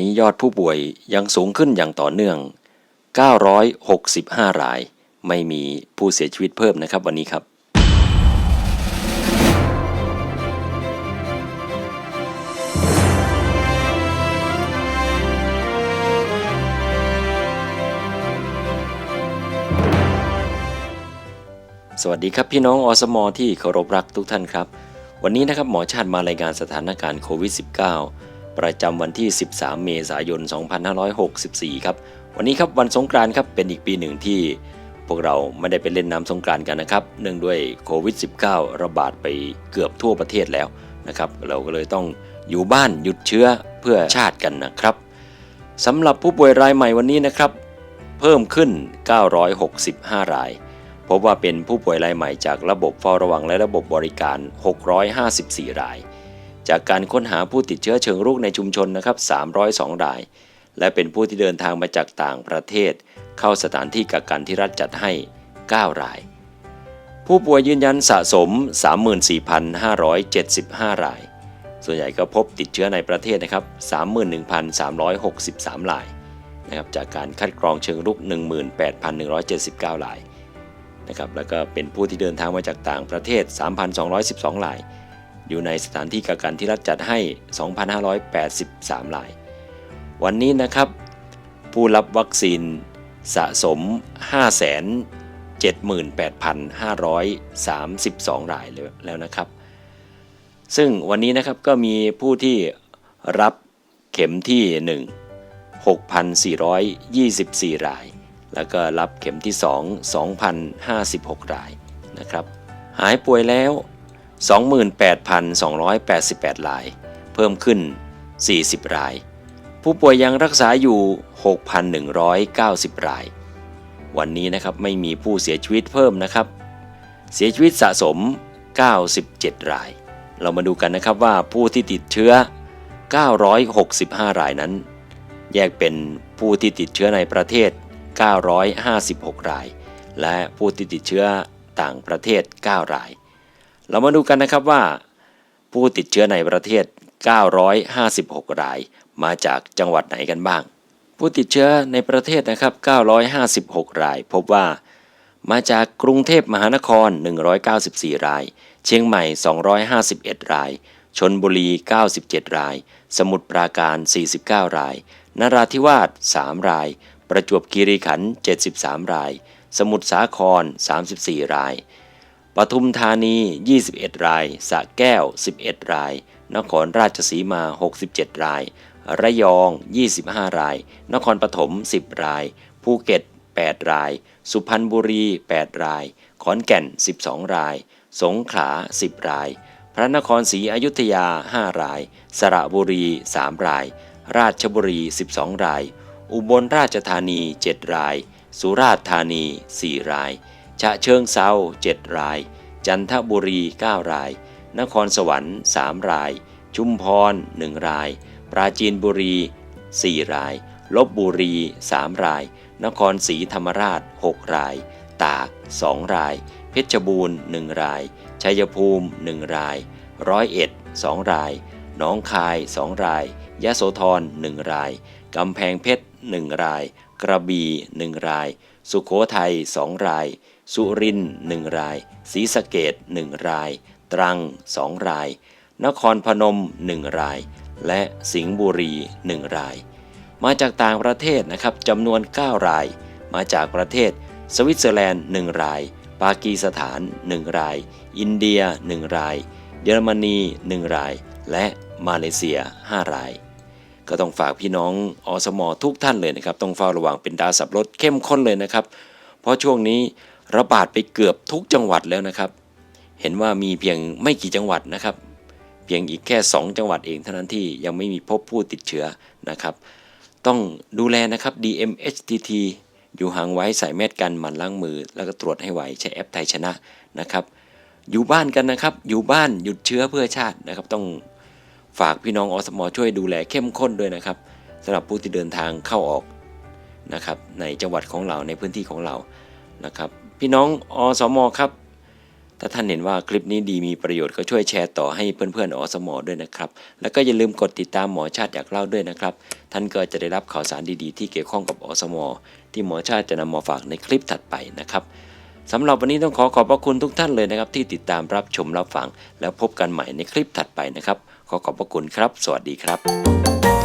นี้ยอดผู้ป่วยยังสูงขึ้นอย่างต่อเนื่อง 965 ราย ไม่มีผู้เสียชีวิตเพิ่มนะครับวันนี้ครับ สวัสดีครับพี่น้องอสมที่เคารพรักทุกท่านครับ วันนี้นะครับหมอชาติมารายงานสถานการณ์โควิด -19 ประจำวันที่ 13 เมษายน 2564 ครับ วันนี้ครับวันสงกรานต์ครับเป็นอีกปีหนึ่งที่ พวกเราไม่ได้ไปเล่นน้ำสงกรานต์กันนะครับ เนื่องด้วยโควิด -19 ระบาดไปเกือบทั่วประเทศแล้วนะครับ เราก็เลยต้องอยู่บ้านหยุดเชื้อเพื่อชาติกันนะครับสำหรับผู้ป่วยรายใหม่วันนี้นะครับ เพิ่มขึ้น 965 ราย พบว่าเป็นผู้ป่วยรายใหม่จากระบบเฝ้าระวังและระบบบริการ 654 ราย จากการค้นหาผู้ติดเชื้อเชิงรุกในชุมชนนะครับ 302 ราย และเป็นผู้ที่เดินทางมาจากต่างประเทศ เข้าสถานที่กักกันที่รัฐจัดให้ 9 ราย ผู้ป่วยยืนยันสะสม 34,575 ราย ส่วนใหญ่ก็พบติดเชื้อในประเทศนะครับ 31,363 รายนะครับจากการคัดกรองเชิงรุก 18,179 รายนะครับแล้วก็เป็นผู้ที่เดินทางมาจากต่างประเทศ 3,212 ราย อยู่ในสถานที่กักกันที่รัฐจัดให้ 2,583ราย วันนี้นะครับ ผู้รับวัคซีนสะสม 578,532 รายแล้วนะครับ ซึ่งวันนี้นะครับก็มีผู้ที่รับเข็มที่ 1 6,424 ราย แล้วก็รับเข็มที่ 2 2,056 รายนะครับ หายป่วยแล้ว 28,288 ราย เพิ่มขึ้น 40 ราย ผู้ป่วยยังรักษาอยู่ 6,190 ราย วันนี้นะครับไม่มีผู้เสียชีวิตเพิ่มนะครับ เสียชีวิตสะสม 97 ราย เรามาดูกันนะครับว่าผู้ที่ติดเชื้อ 965 รายนั้น แยกเป็นผู้ที่ติดเชื้อในประเทศ 956 ราย และผู้ที่ติดเชื้อต่างประเทศ 9 ราย เรามาดูกันนะครับว่า ผู้ติดเชื้อในประเทศ 956 ราย มาจากจังหวัดไหนกันบ้าง ผู้ติดเชื้อในประเทศนะครับ 956 ราย พบว่า มาจากกรุงเทพมหานคร 194 ราย เชียงใหม่ 251 ราย ชนบุรี 97 ราย สมุทรปราการ 49 ราย นราธิวาส 3 ราย ประจวบคีรีขันธ์ 73 ราย สมุทรสาคร 34 ราย ปทุมธานี 21 รายสระแก้ว 11 ราย นครราชสีมา 67 ราย ระยอง 25 ราย นครปฐม 10 ราย ภูเก็ต 8 ราย สุพรรณบุรี 8 ราย ขอนแก่น 12 ราย สงขลา 10 ราย พระนครศรีอยุธยา 5 ราย สระบุรี 3 ราย ราชบุรี 12 ราย อุบลราชธานี 7 ราย สุราษฎร์ธานี 4 ราย ฉะเชิงเซา7 ราย จันทบุรี 9 ราย นครสวรรค์ 3 ราย ชุมพร 1 ราย ปราจีนบุรี 4 ราย ลบบุรี 3 ราย นครศรีธรรมราช 6 ราย ตาก 2 ราย เพชรบูรณ์ 1 ราย ชัยภูมิ 1 ราย ร้อยเอ็ด 2 ราย หนองคาย 2 ราย ยะโสธร 1 ราย กำแพงเพชร 1 ราย กระบี่1ราย สุโขทัย2ราย สุรินทร์1รายศรีสะเกด1ราย ตรัง2ราย นครพนม1ราย และสิงห์บุรี1ราย มาจากต่างประเทศนะครับจำนวน 9 ราย มาจากประเทศ สวิตเซอร์แลนด์1ราย ปากีสถาน 1 ราย อินเดีย 1 ราย เยอรมนี 1 ราย และมาเลเซีย 5 ราย ก็ต้องฝากพี่น้องอสมทุกท่านเลยนะครับ ต้องเฝ้าระวังเป็นดาสับรถเข้มข้นเลยนะครับ เพราะช่วงนี้ระบาดไปเกือบทุกจังหวัดแล้วนะครับ เห็นว่ามีเพียงไม่กี่จังหวัดนะครับ เพียงอีกแค่ 2 จังหวัดเองเท่านั้นที่ยังไม่มีพบผู้ติดเชื้อนะครับ ต้องดูแลนะครับ DMHTT อยู่ห่างไว้ใส่แมสกันหมั่นล้างมือ แล้วก็ตรวจให้ไวใช้แอปไทยชนะนะครับ อยู่บ้านกันนะครับ อยู่บ้านหยุดเชื้อเพื่อชาตินะครับ ต้อง ฝากพี่น้องอสมช่วยดูแลเข้มข้นด้วยนะครับสำหรับผู้ที่เดินทางเข้าออกนะครับในจังหวัดของเราในพื้นที่ของเรานะครับ พี่น้องอสมครับถ้าท่านเห็นว่าคลิปนี้ดีมีประโยชน์ก็ช่วยแชร์ต่อให้เพื่อนๆอสมอด้วยนะครับ แล้วก็อย่าลืมกดติดตามหมอชาติอยากเล่าด้วยนะครับ ท่านก็จะได้รับข่าวสารดีๆ ที่เกี่ยวข้องกับอสมที่หมอชาติจะนำมาฝากในคลิปถัดไปนะครับสำหรับวันนี้ต้องขอขอบพระคุณทุกท่านเลยนะครับ ที่ติดตามรับชมรับฟังแล้วพบกันใหม่ในคลิปถัดไปนะครับ ขอขอบพระคุณครับ สวัสดีครับ